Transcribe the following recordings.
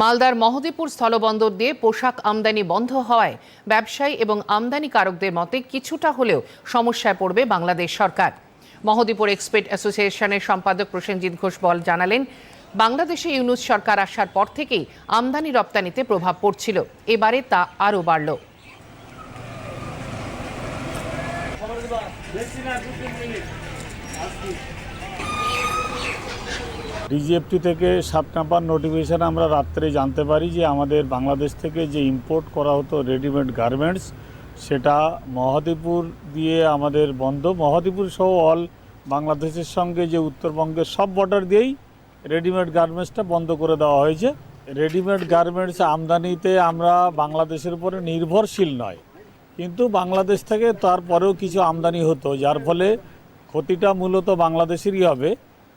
মালদার মহদীপুর স্থলবন্দর দিয়ে পোশাক আমদানি বন্ধ হওয়ায় ব্যবসায়ী এবং আমদানিকারকদের মতে কিছুটা হলেও সমস্যায় পড়বে বাংলাদেশ সরকার। মহদীপুর এক্সপের্ট অ্যাসোসিয়েশনের সম্পাদক প্রসেনজিৎ ঘোষ বল জানালেন, বাংলাদেশে ইউনুস সরকার আসার পর থেকেই আমদানি রপ্তানিতে প্রভাব পড়ছিল। এবারে তা আরও বাড়ল। ডিজিএফটি থেকে সাত নাম্বার নোটিফিকেশান আমরা রাত্রে জানতে পারি যে আমাদের বাংলাদেশ থেকে যে ইম্পোর্ট করা হতো রেডিমেড গার্মেন্টস সেটা মহাদীপুর দিয়ে আমাদের বন্ধ। মহাদীপুর সহ অল বাংলাদেশের সঙ্গে যে উত্তরবঙ্গের সব বর্ডার দিয়েই রেডিমেড গার্মেন্টসটা বন্ধ করে দেওয়া হয়েছে। রেডিমেড গার্মেন্টস আমদানিতে আমরা বাংলাদেশের উপরে নির্ভরশীল নয়। কিন্তু বাংলাদেশ থেকে তারপরেও কিছু আমদানি হতো, যার ফলে ক্ষতিটা মূলত বাংলাদেশেরই হবে।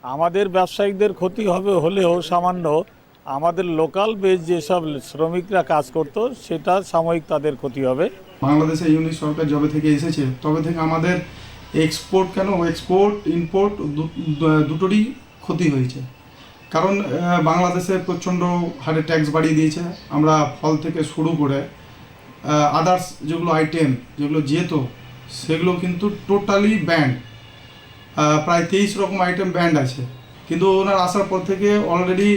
আমাদের ব্যবসায়িকদের ক্ষতি হবে হলেও সামান্য আমাদের লোকাল বেজ যেসব শ্রমিকরা কাজ করতো, সেটা সাময়িক তাদের ক্ষতি হবে। বাংলাদেশে ইউনিট সরকার যবে থেকে এসেছে, তবে থেকে আমাদের এক্সপোর্ট কেন? এক্সপোর্ট ইম্পোর্ট দুটোরই ক্ষতি হয়েছে। কারণ বাংলাদেশে প্রচণ্ড হারে ট্যাক্স বাড়িয়ে দিয়েছে। আমরা ফল থেকে শুরু করে আদার্স যেগুলো আইটেম যেগুলো যেত, সেগুলো কিন্তু টোটালি ব্যান্ড প্রায় তেইশ রকম আইটেম ব্যান্ড আছে। কিন্তু ওনার আসার পর থেকে অলরেডি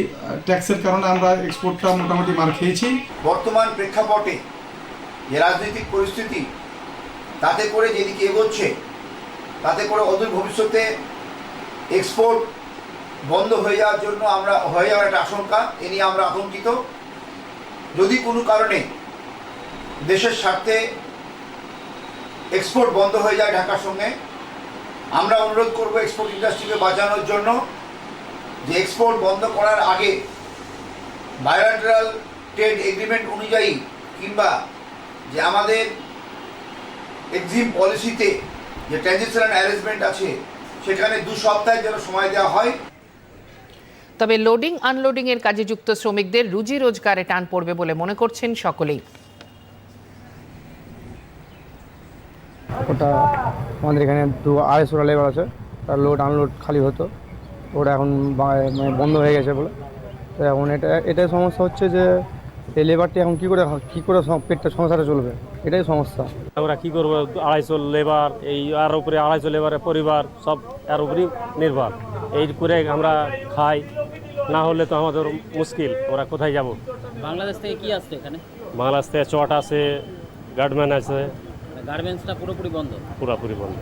ট্যাক্সের কারণে আমরা এক্সপোর্টটা মোটামুটি মার খেয়েছি। বর্তমান প্রেক্ষাপটে যে রাজনৈতিক পরিস্থিতি, তাতে করে যেদিকে এগোচ্ছে, তাতে করে অদূর ভবিষ্যতে এক্সপোর্ট বন্ধ হয়ে যাওয়ার জন্য আমরা, হয়ে যাওয়ার একটা আশঙ্কা, এ নিয়ে আমরা আতঙ্কিত। যদি কোনো কারণে দেশের স্বার্থে এক্সপোর্ট বন্ধ হয়ে যায় ঢাকার সঙ্গে আমরা অনুরোধ করব এক্সপোর্ট ইন্ডাস্ট্রিকে বাঁচানোর জন্য যে এক্সপোর্ট বন্ধ করার আগে বায়োলাটারাল ট্রেড এগ্রিমেন্ট অনুযায়ী কিংবা যে আমাদের এক্সিম পলিসিতে যে ট্রানজিশনাল অ্যারেঞ্জমেন্ট আছে সেখানে দু সপ্তাহের যেন সময় দেওয়া হয়। তবে লোডিং আনলোডিং এর কাজে যুক্ত শ্রমিকদের রুজি রোজগারে টান পড়বে বলে মনে করছেন সকলেই। ওটা আমাদের এখানে দু আড়াইশোটা লেবার আছে। তার লোড আনলোড খালি হতো। ওটা এখন বা- মানে বন্ধ হয়ে গেছে বলে। তো এখন এটা এটাই সমস্যা হচ্ছে যে এই লেবারটি এখন কী করে কী করে পেটটা সংসারে চলবে? এটাই সমস্যা। আমরা কি করব? আড়াইশো লেবার এই আর উপরে আড়াইশো লেবারের পরিবার সব এর উপরেই নির্ভর। এই করে আমরা খাই। না হলে তো আমাদের মুশকিল। ওরা কোথায় যাব? বাংলাদেশ থেকে কি আসছে এখানে? বাংলাদেশ থেকে চট আছে গার্ডম্যান আছে। গার্মেন্টসটা পুরোপুরি বন্ধ? পুরোপুরি বন্ধ।